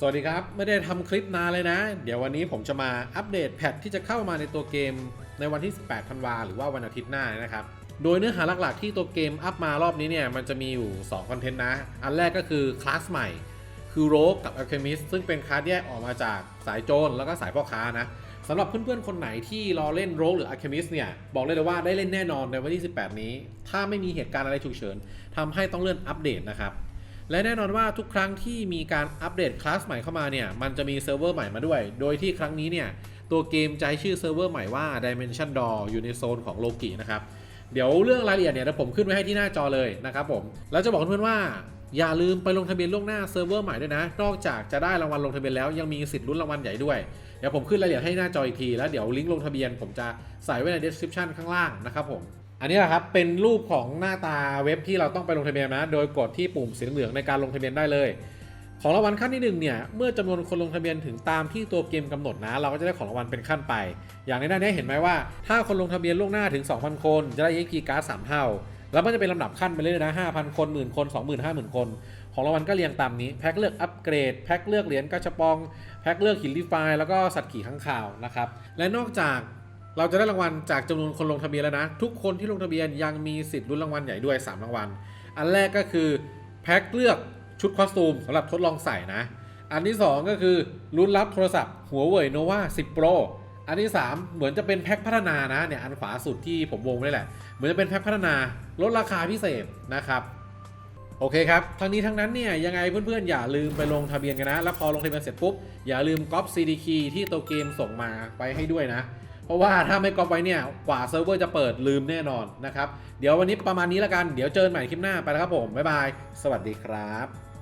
สวัสดีครับ ไม่ได้ทำคลิปนานเลยนะ เดี๋ยววันนี้ผมจะมาอัปเดตแพทที่จะเข้ามาในตัวเกมในวันที่ 18 ธันวาหรือว่าวันอาทิตย์หน้านะครับ โดยเนื้อหาหลักๆที่ตัวเกมอัพมารอบนี้เนี่ย มันจะมีอยู่ 2 คอนเทนต์นะ อันแรกก็คือคลาสใหม่ คือโรกกับ Alchemist ซึ่งเป็นคลาสแยกออกมาจากสายโจรแล้วก็สายพ่อค้านะสำหรับเพื่อนๆ คนไหนที่รอเล่นโรกหรือ Alchemist เนี่ย บอกเลยเลยว่าได้เล่นแน่นอนในวันที่ 18 นี้ ถ้าไม่มีเหตุการณ์อะไรฉุกเฉินทำให้ต้องเลื่อนอัปเดตนะครับ และแน่นอนว่าทุกครั้งที่มีการอัปเดตคลาสใหม่เข้ามาเนี่ย มันจะมีเซิร์ฟเวอร์ใหม่มาด้วย โดยที่ครั้งนี้เนี่ย ตัวเกมจะให้ชื่อเซิร์ฟเวอร์ใหม่ว่า Dimension Door อยู่ในโซนของโลกินะครับ เดี๋ยวเรื่องรายละเอียดเนี่ยเดี๋ยวผมขึ้นไว้ให้ที่หน้าจอเลยนะครับผม แล้วจะบอกเพื่อนว่าอย่าลืมไปลงทะเบียนล่วงหน้าเซิร์ฟเวอร์ใหม่ด้วยนะ นอกจากจะได้รางวัลลงทะเบียนแล้วยังมีสิทธิ์ลุ้นรางวัลใหญ่ด้วย เดี๋ยวผมขึ้นรายละเอียดให้หน้าจออีกที แล้วเดี๋ยวลิงก์ลงทะเบียนผมจะใส่ไว้ใน description ข้างล่างนะครับผม อันนี้แหละครับเป็นรูปของหน้าตาเว็บที่เราต้องไปลงทะเบียนนะ โดยกดที่ปุ่มสีเหลืองในการลงทะเบียนได้เลย ของรางวัลขั้นที่หนึ่งเนี่ยเมื่อจำนวนคนลงทะเบียนถึงตามที่ตัวเกมกำหนดนะ เราก็จะได้ของรางวัลเป็นขั้นไป อย่างในหน้านี้เห็นไหมว่า ถ้าคนลงทะเบียนล่วงหน้าถึง 2,000 คน จะได้ EXP การ์ด3เท่า แล้วมันจะเป็นลำดับขั้นไปเรื่อยนะ5,000 คนหมื่นคน20,000 50,000 คน ของรางวัลก็เรียงตามนี้แพ็คเลือกอัปเกรดแพ็คเลือกเหรียญกาชปองแพ็คเลือกหินรีไฟแล้วก็สัตว์ขี่ข้างข่าวนะครับและนอกจาก เราจะได้รางวัลจากจำนวนคนลงทะเบียนแล้วนะ ทุกคนที่ลงทะเบียนยังมีสิทธิ์ลุ้นรางวัลใหญ่ด้วย 3 รางวัล อันแรกก็คือแพ็คเลือกชุดคอสตูมสำหรับทดลองใส่นะ อันที่ 2 ก็คือลุ้นรับโทรศัพท์หัวเว่ยโนวา10 Pro อันที่ 3 เหมือนจะเป็นแพ็คพัฒนานะเนี่ยอันขวาสุดที่ผมวงไว้แหละ เหมือนจะเป็นแพ็คพัฒนาลดราคาพิเศษนะครับโอเคครับ ทั้งนี้ทั้งนั้นเนี่ยยังไงเพื่อนๆ อย่าลืมไปลงทะเบียนกันนะ แล้วพอลงทะเบียนเสร็จปุ๊บ อย่าลืมก๊อป CD key ที่ตัวเกมส่งมาไปให้ด้วยนะ เพราะว่าถ้าไม่ก๊อปไว้เนี่ย กว่าเซิร์ฟเวอร์จะเปิดลืมแน่นอนนะครับ เดี๋ยววันนี้ประมาณนี้แล้วกัน เดี๋ยวเจอกันใหม่คลิปหน้าไปแล้วครับผม บ๊ายบาย สวัสดีครับ